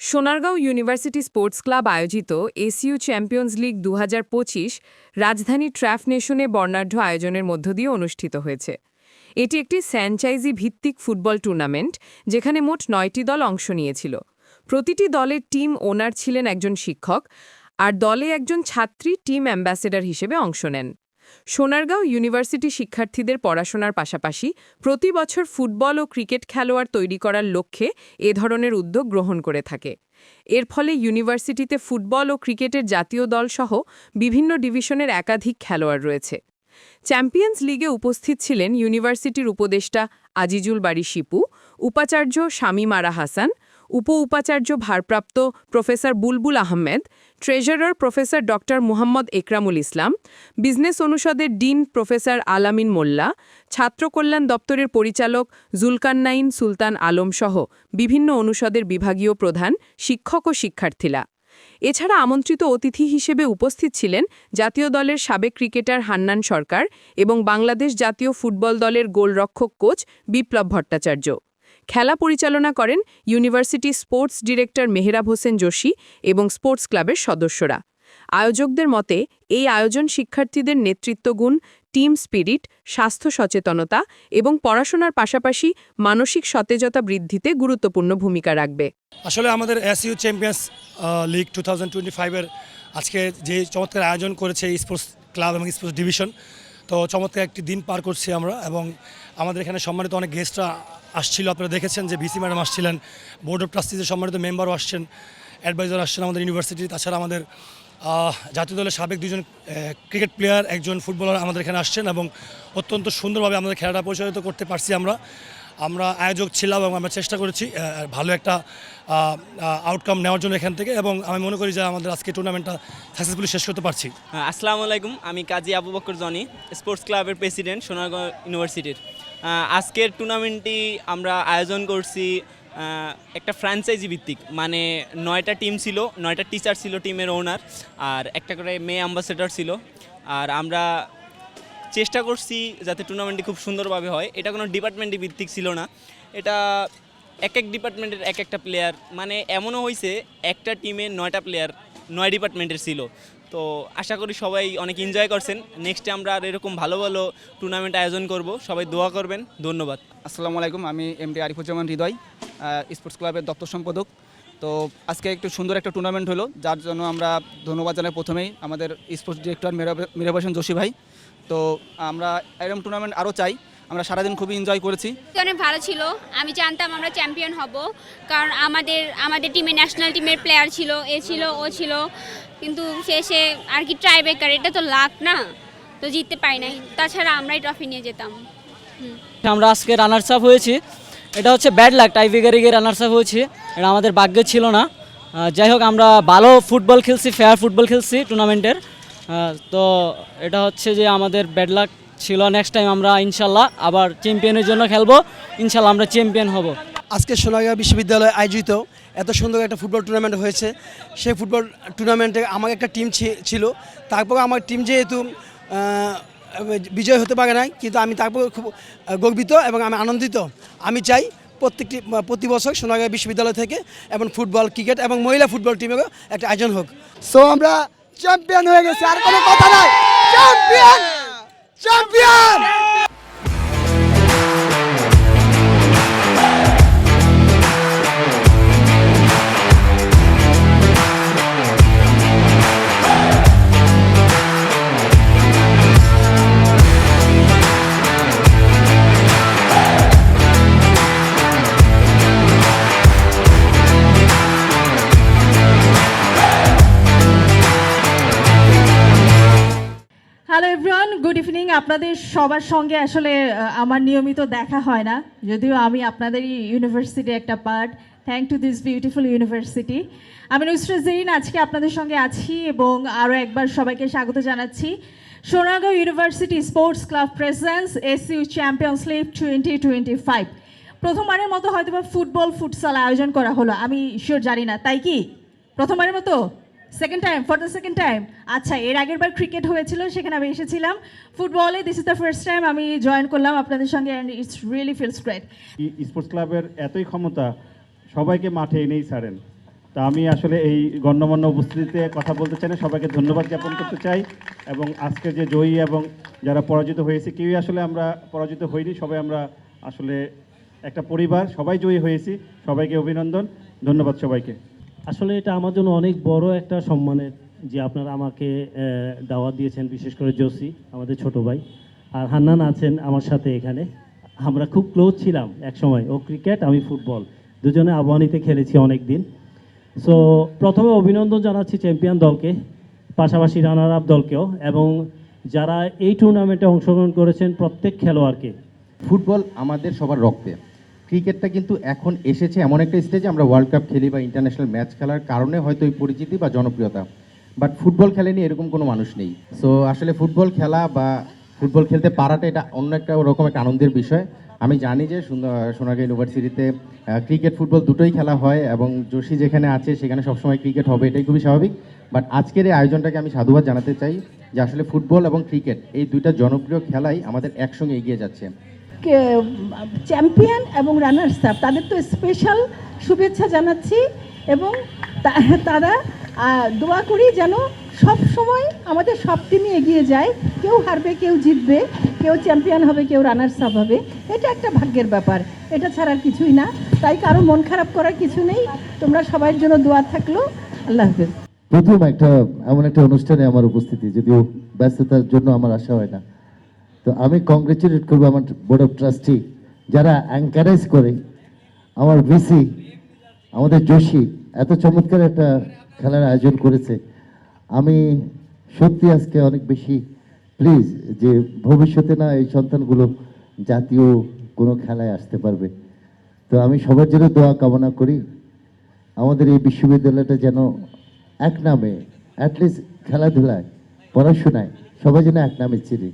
Sonargaon university sports club আয়োজিত এসিউ champions league দু হাজার পঁচিশ রাজধানী ট্র্যাফ নেশনে বর্ণাঢ্য আয়োজনের মধ্য দিয়ে অনুষ্ঠিত হয়েছে। এটি একটি স্যানচাইজি ভিত্তিক ফুটবল টুর্নামেন্ট, যেখানে মোট নয়টি দল অংশ নিয়েছিল। প্রতিটি দলের টিম ওনার ছিলেন একজন শিক্ষক, আর দলে একজন ছাত্রী টিম অ্যাম্বাসেডর হিসেবে অংশ নেন। সোনারগাঁও ইউনিভার্সিটি শিক্ষার্থীদের পড়াশোনার পাশাপাশি প্রতি বছর ফুটবল ও ক্রিকেট খেলোয়াড় তৈরি করার লক্ষ্যে এ ধরনের উদ্যোগ গ্রহণ করে থাকে। এর ফলে ইউনিভার্সিটিতে ফুটবল ও ক্রিকেটের জাতীয় দলসহ বিভিন্ন ডিভিশনের একাধিক খেলোয়াড় রয়েছে। চ্যাম্পিয়ন্স লিগে উপস্থিত ছিলেন ইউনিভার্সিটির উপদেষ্টা আজিজুল বাড়ি শিপু, উপাচার্য শামীম আরা হাসান উপ উপাচার্য ভারপ্রাপ্ত professor Bulbul Ahmed, treasurer professor ড মুহাম্মদ একরামুল ইসলাম, বিজনেস অনুষদের ডিন প্রফেসর আলামিন মোল্লা, ছাত্র কল্যাণ দপ্তরের পরিচালক জুলকান্নাইন সুলতান আলম সহ বিভিন্ন অনুষদের বিভাগীয় প্রধান, শিক্ষক ও শিক্ষার্থীরা। এছাড়া আমন্ত্রিত অতিথি হিসেবে উপস্থিত ছিলেন জাতীয় দলের সাবেক ক্রিকেটার হান্নান সরকার এবং বাংলাদেশ জাতীয় ফুটবল দলের গোলরক্ষক কোচ বিপ্লব ভট্টাচার্য। খেলা পরিচালনা করেন university sports director Mehrab Hossain Joshi এবং স্পোর্টস ক্লাবের সদস্যরা। আয়োজকদের মতে, এই আয়োজন শিক্ষার্থীদের নেতৃত্বগুণ, টিম স্পিরিট, স্বাস্থ্য সচেতনতা এবং পড়াশোনার পাশাপাশি মানসিক সতেজতা বৃদ্ধিতে গুরুত্বপূর্ণ ভূমিকা রাখবে। আসলে আমাদের SU champions league two thousand আজকে যে চমৎকার আয়োজন করেছে স্পোর্টস ক্লাব এবং স্পোর্টস ডিভিশন তো চমৎকার একটি দিন পার করছি আমরা এবং আমাদের এখানে সম্মানিত অনেক গেস্টরা আসছিল। আপনারা দেখেছেন যে ভিসি ম্যাডাম আসছিলেন, বোর্ড অফ ট্রাস্টিজের সম্মানিত মেম্বারও আসছেন, অ্যাডভাইজার আসছেন আমাদের ইউনিভার্সিটি তাছাড়া আমাদের জাতীয় দলের সাবেক দুজন ক্রিকেট প্লেয়ার, একজন ফুটবলার আমাদের এখানে আসছেন এবং অত্যন্ত সুন্দরভাবে আমাদের খেলাটা পরিচালিত করতে পারছি আমরা। আমরা আয়োজক ছিলাম এবং আমরা চেষ্টা করেছি ভালো একটা আউটকাম নেওয়ার জন্য এখান থেকে এবং আমি মনে করি যে আমাদের আজকে টুর্নামেন্টটা সাকসেসফুলি শেষ করতে পারছি। হ্যাঁ, আসসালামু আলাইকুম আমি কাজী আবু বকর জনি স্পোর্টস ক্লাবের প্রেসিডেন্ট সোনারগাঁও ইউনিভার্সিটির আজকের টুর্নামেন্টটি আমরা আয়োজন করছি একটা ফ্র্যাঞ্চাইজি ভিত্তিক মানে নয়টা টিম ছিল নয়টা টিচার ছিল টিমের ওনার আর একটা করে মেয়ে অ্যাম্বাসেডর ছিল আর আমরা চেষ্টা করছি যাতে টুর্নামেন্টটি খুব সুন্দরভাবে হয়। এটা কোনো ডিপার্টমেন্টই ভিত্তিক ছিল না। এটা এক এক ডিপার্টমেন্টের এক একটা প্লেয়ার মানে এমনও হয়েছে একটা টিমে নয়টা প্লেয়ার নয় ডিপার্টমেন্টের ছিল। তো আশা করি সবাই অনেক এনজয় করছেন। নেক্সটে আমরা আর এরকম ভালো ভালো টুর্নামেন্ট আয়োজন করব। সবাই দোয়া করবেন। ধন্যবাদ। আসসালামু আলাইকুম, আমি এমডি আরিফুজ্জামান হৃদয় স্পোর্টস ক্লাবের দপ্তর সম্পাদক। তো আজকে একটু সুন্দর একটা টুর্নামেন্ট হলো, যার জন্য আমরা ধন্যবাদ জানাই প্রথমেই আমাদের স্পোর্টস ডিরেক্টর মিরাব হোসেন যোশী ভাই। তো আমরা এরকম টুর্নামেন্ট আরও চাই। আমরা সারাদিন খুবই এনজয় করেছি। অনেক ভালো ছিল। আমি জানতাম আমরা চ্যাম্পিয়ন হব। কারণ আমাদের আমাদের টিমে ন্যাশনাল টিমের প্লেয়ার ছিল এ ছিল ও ছিল। কিন্তু শেষে আর কি ট্রাইবেকার এটা তো লাখ না। তো জিততে পারি নাই। তাছাড়া আমরাই ট্রফি নিয়ে যেতাম। আমরা আজকে রানার্স আপ হয়েছি। এটা হচ্ছে ব্যাড লাক টাই বিগারে গিয়ে রানার্স আপ হয়েছি। এটা আমাদের ভাগ্যে ছিল না। যাই হোক আমরা ভালো ফুটবল খেলছি ফেয়ার ফুটবল খেলছি টুর্নামেন্টের তো এটা হচ্ছে যে আমাদের ব্যাড লাক ছিল নেক্সট টাইম আমরা ইনশাল্লাহ আবার চ্যাম্পিয়নের জন্য খেলব ইনশাল্লাহ আমরা চ্যাম্পিয়ন হব। আজকে সোনারগাঁও বিশ্ববিদ্যালয়ে আয়োজিত এত সুন্দর একটা ফুটবল টুর্নামেন্ট হয়েছে। সেই ফুটবল টুর্নামেন্টে আমার একটা টিম ছিল। তারপর আমার টিম যেহেতু বিজয় হতে পারে নাই কিন্তু আমি তারপর খুব গর্বিত এবং আমি আনন্দিত। আমি চাই প্রত্যেকটি প্রতি বছর সোনারগাঁও বিশ্ববিদ্যালয় থেকে এবং ফুটবল ক্রিকেট এবং মহিলা ফুটবল টিমেরও একটা আয়োজন হোক। সো আমরা চ্যাম্পিয়ন হয়ে গেছে আর কোনো কথা নাই। Champion champion hello everyone good evening আপনাদের সবার সঙ্গে আসলে আমার নিয়মিত দেখা হয় না। যদিও আমি আপনাদেরই ইউনিভার্সিটির একটা part thank to this beautiful university আমি নুসরাত জেরিন, আজকে আপনাদের সঙ্গে আছি এবং আরও একবার সবাইকে স্বাগত জানাচ্ছি। Sonargaon university sports club presence SU champions league twenty twenty five প্রথমবারের মতো হয়তো ফুটবল ফুটসাল আয়োজন করা হলো। আমি শিওর জানি না। তাই কি? প্রথমবারের মতো? Second time for the second time আচ্ছা এর আগের বার ক্রিকেট হয়েছিল সেখানে আমি এসেছিলাম। ফুটবলে this is the first time আমি জয়েন করলাম আপনাদের সঙ্গে and it's really feels great sports ক্লাবের এতই ক্ষমতা সবাইকে মাঠে এনেই ছাড়েন। তা আমি আসলে এই গণ্যমান্য উপস্থিতিতে কথা বলতে চাই না সবাইকে ধন্যবাদ জ্ঞাপন করতে চাই। এবং আজকে যে জয়ী এবং যারা পরাজিত হয়েছে কেউই আসলে আমরা পরাজিত হইনি সবাই আমরা আসলে একটা পরিবার সবাই জয়ী হয়েছি। সবাইকে অভিনন্দন ধন্যবাদ সবাইকে। আসলে এটা আমার জন্য অনেক বড় একটা সম্মানের যে আপনারা আমাকে দাওয়াত দিয়েছেন, বিশেষ করে জোসি, আমাদের ছোট ভাই। আর হান্নান আছেন আমার সাথে এখানে। আমরা খুব ক্লোজ ছিলাম এক সময় ও ক্রিকেট, আমি ফুটবল। দুজনে আবহানিতে খেলেছি অনেক দিন সো, প্রথমে অভিনন্দন জানাচ্ছি চ্যাম্পিয়ন দলকে, পাশাপাশি রানার আপ দলকেও, এবং যারা এই টুর্নামেন্টে অংশগ্রহণ করেছেন প্রত্যেক খেলোয়াড়কে। ফুটবল আমাদের সবার রক্তে। ক্রিকেটটা কিন্তু এখন এসেছে এমন একটা স্টেজে আমরা ওয়ার্ল্ড কাপ খেলি বা ইন্টারন্যাশনাল ম্যাচ খেলার কারণে হয়তো এই পরিচিতি বা জনপ্রিয়তা। বাট ফুটবল খেলেনি এরকম কোনো মানুষ নেই। সো আসলে ফুটবল খেলা বা ফুটবল খেলতে পারাটা এটা অন্য একটা ওরকম একটা আনন্দের বিষয়। আমি জানি যে সুন্দর- সোনারগাঁ ইউনিভার্সিটিতে ক্রিকেট ফুটবল দুটোই খেলা হয় এবং যোশী যেখানে আছে সেখানে সবসময় ক্রিকেট হবে এটাই খুবই স্বাভাবিক। বাট আজকের এই আয়োজনটাকে আমি সাধুবাদ জানাতে চাই যে আসলে ফুটবল এবং ক্রিকেট এই দুইটা জনপ্রিয় খেলাই আমাদের একসঙ্গে এগিয়ে যাচ্ছে। চ্যাম্পিয়ন এবং রানার্স আপ তাদের তো স্পেশাল শুভেচ্ছা জানাচ্ছি এবং তারা দোয়া করি যেন সব সময় আমাদের সব টিমই এগিয়ে যায়। কেউ হারবে, কেউ জিতবে, কেউ চ্যাম্পিয়ন হবে, কেউ রানার্স আপ হবে। এটা একটা ভাগ্যের ব্যাপার। এটা ছাড়া আর কিছুই না। তাই কারও মন খারাপ করার কিছু নেই। তোমরা সবার জন্য দোয়া থাকল। আল্লাহ হাফেজ। প্রথম একটা, এমন একটা অনুষ্ঠানে আমার উপস্থিতি, যদিও ব্যস্ততার জন্য আমার আশা হয় না। তো আমি কংগ্রেচুলেট করব আমার বোর্ড অফ ট্রাস্টি যারা এনকারেজ করে আমার ভিসি আমাদের যোশী এত চমৎকার একটা খেলার আয়োজন করেছে। আমি সত্যি আজকে অনেক বেশি প্লিজ যে ভবিষ্যতে না এই সন্তানগুলো জাতীয় কোনো খেলায় আসতে পারবে। তো আমি সবার জন্য দোয়া কামনা করি। আমাদের এই বিশ্ববিদ্যালয়টা যেন এক নামে অ্যাটলিস্ট খেলাধুলায়, পড়াশোনায় সবাই যেন এক নামে চিনি।